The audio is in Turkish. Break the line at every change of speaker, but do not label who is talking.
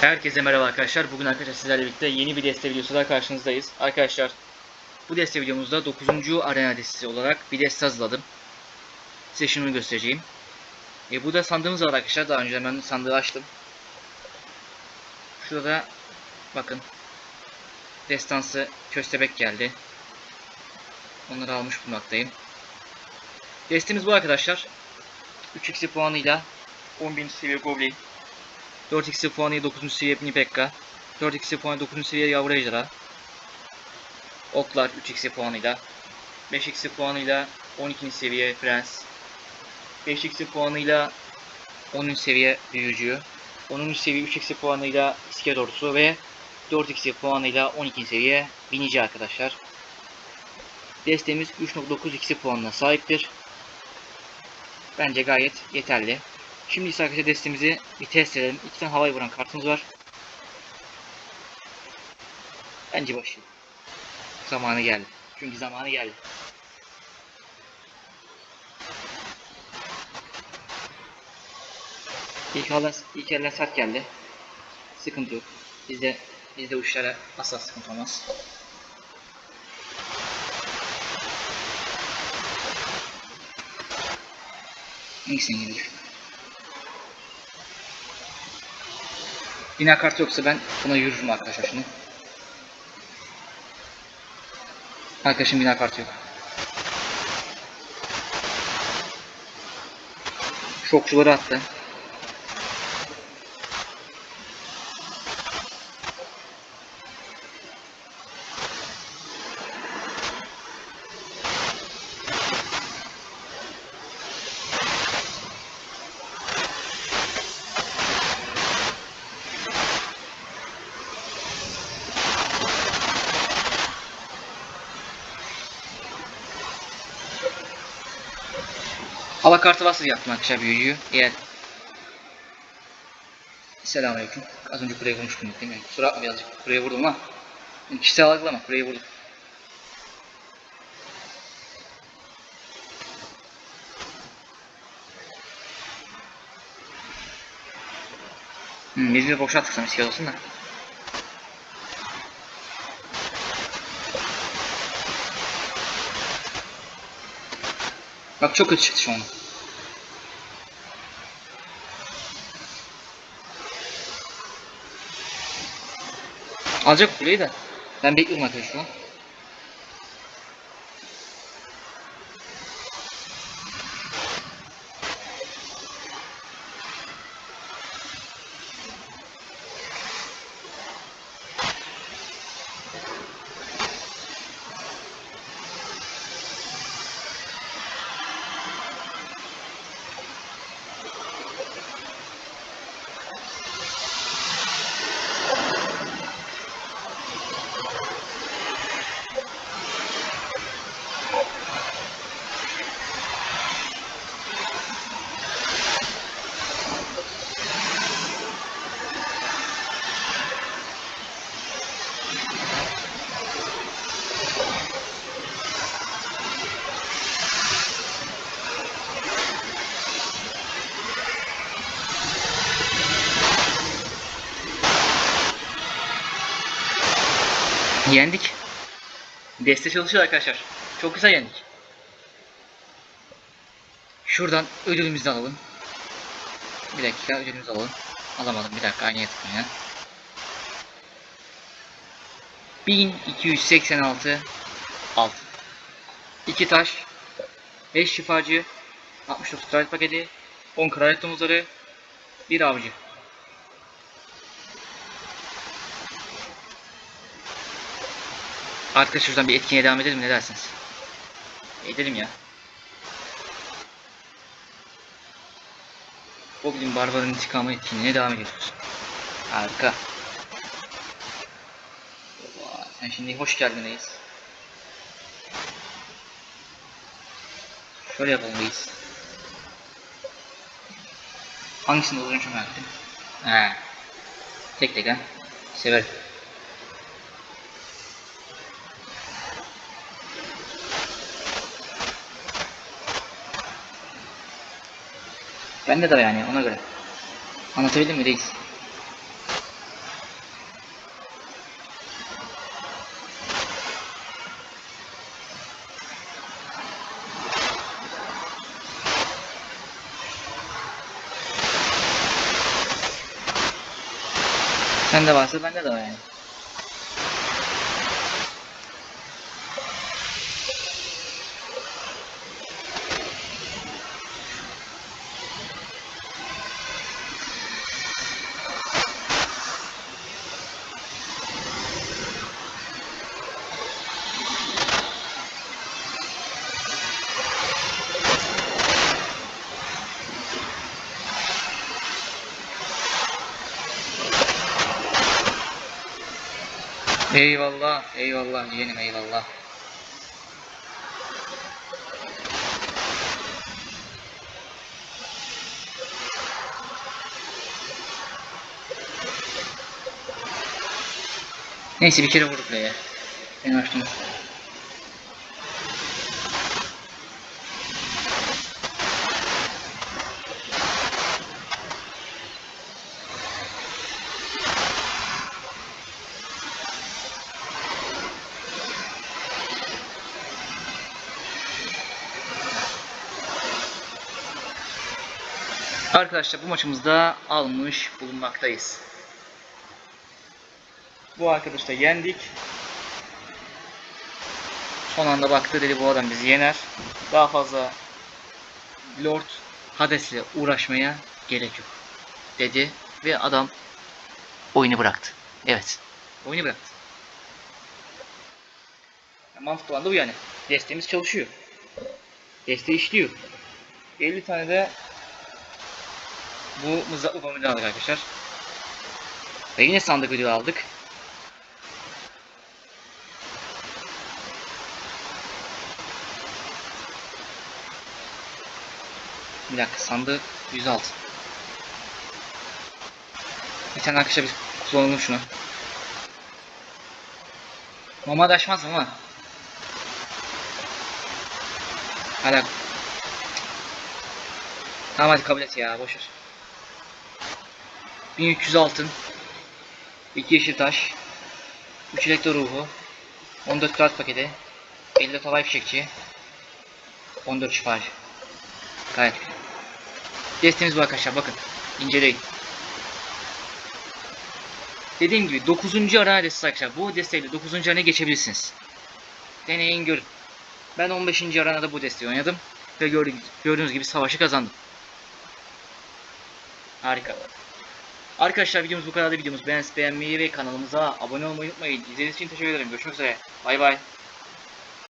Herkese merhaba arkadaşlar. Bugün arkadaşlar sizlerle birlikte yeni bir deste videosuyla karşınızdayız. Arkadaşlar bu deste videomuzda 9. arena destesi olarak bir deste hazırladım. Size şunu göstereceğim. E, bu da sandığımız var arkadaşlar. Daha önce ben sandığı açtım. Şurada da bakın destansı köstebek geldi. Onları almış bulmaktayım. Destemiz bu arkadaşlar. 3x puanıyla 10.000 seviye goblin 4x puanı 9. seviye Nipekka. 4x puanı 9. seviye Yavru. Oklar 3x puanıyla. 5x puanıyla 12. seviye Prens. 5x puanıyla 10. seviye Büyücü. 10. seviye 3x puanıyla İskelet Ordusu ve 4x puanıyla 12. seviye Binici arkadaşlar. Destemiz 3.9x puanına sahiptir. Bence gayet yeterli. Şimdi ise arkadaşlar destemizi bir test edelim. İki tane havayı vuran kartımız var. Bence başlayalım. Zamanı geldi. Çünkü zamanı geldi. İlk elden, ilk elden sert geldi. Sıkıntı yok. Bizde bizde uçlara asla sıkıntı olmaz. Neyse gelir. Bina kartı yoksa ben buna yürürüm arkadaşlar şimdi. Arkadaşım bina kartı yok. Şokçuları attı. Kartı vasıl yaptım arkadaşlar büyücüyü. Eğer Selamünaleyküm. Az önce kuleye vurmuştum değil mi? Kusura bakma birazcık kuleye vurdum ama kişisel algılama kuleye vurdum. Hmm, biz bir boşa sana iskelet olsun da. Bak çok kötü çıktı şu an. Alacak kuleyi de. Ben bekliyorum arkadaşlar şu an. Yendik. Deste çalışıyor arkadaşlar. Çok güzel yendik. Şuradan ödülümüzü alalım. Bir dakika ödülümüzü alalım. Alamadım bir dakika aynı tıklayın. 1286 altın. 2 taş, 5 şifacı, 69 kraliyet paketi, 10 kraliyet domuzları, 1 avcı. Arkadaşlar şuradan bir etkinliğe devam edelim ne dersiniz? Edelim ya. Goblin Barbar'ın intikamı etkinliğine devam ediyoruz. Harika. Sen şimdi hoş geldin reis. Şöyle yapalım reis. Hangisini merak ettim. He. Tek tek ha. Severim. 만나다 왜 안 해? 오늘 그 래. 아, 나 저희 때문에 돼 있 어. 산다 봤 어, 만나다 왜? Eyvallah, eyvallah yeğenim eyvallah. Neyse bir kere vurduk be ya. Beni açtım. Arkadaşlar bu maçımızda almış bulunmaktayız. Bu arkadaşı da yendik. Son anda baktı dedi bu adam bizi yener. Daha fazla Lord Hades'le uğraşmaya gerek yok. Dedi ve adam oyunu bıraktı. Evet. Oyunu bıraktı. Ya Mantıklı olan da bu yani. Desteğimiz çalışıyor. Desteği işliyor. 50 tane de bu mızraklı bombayı aldık arkadaşlar. Ve yine sandık ödülü aldık. Bir dakika sandığı 106. Bir tane arkadaşlar biz kullanalım şunu. Normalde açmaz ama. Hala. Tamam hadi kabul et ya boşver. 1300 altın. 2 yeşil taş. 3 elektro ruhu. 14 kart paketi. 50 talay fişekçi. 14 şifacı. Gayet. Destemiz bu arkadaşlar bakın. İnceleyin. Dediğim gibi 9. ara destesi arkadaşlar. Bu desteğiyle 9. araya geçebilirsiniz. Deneyin görün. Ben 15. aranada bu desteği oynadım. Ve gördüğünüz gibi savaşı kazandım. Harika. Arkadaşlar videomuz bu kadardı. Videomuz beğenmeyi ve kanalımıza abone olmayı unutmayın. İzlediğiniz için teşekkür ederim. Görüşmek üzere. Bay bay.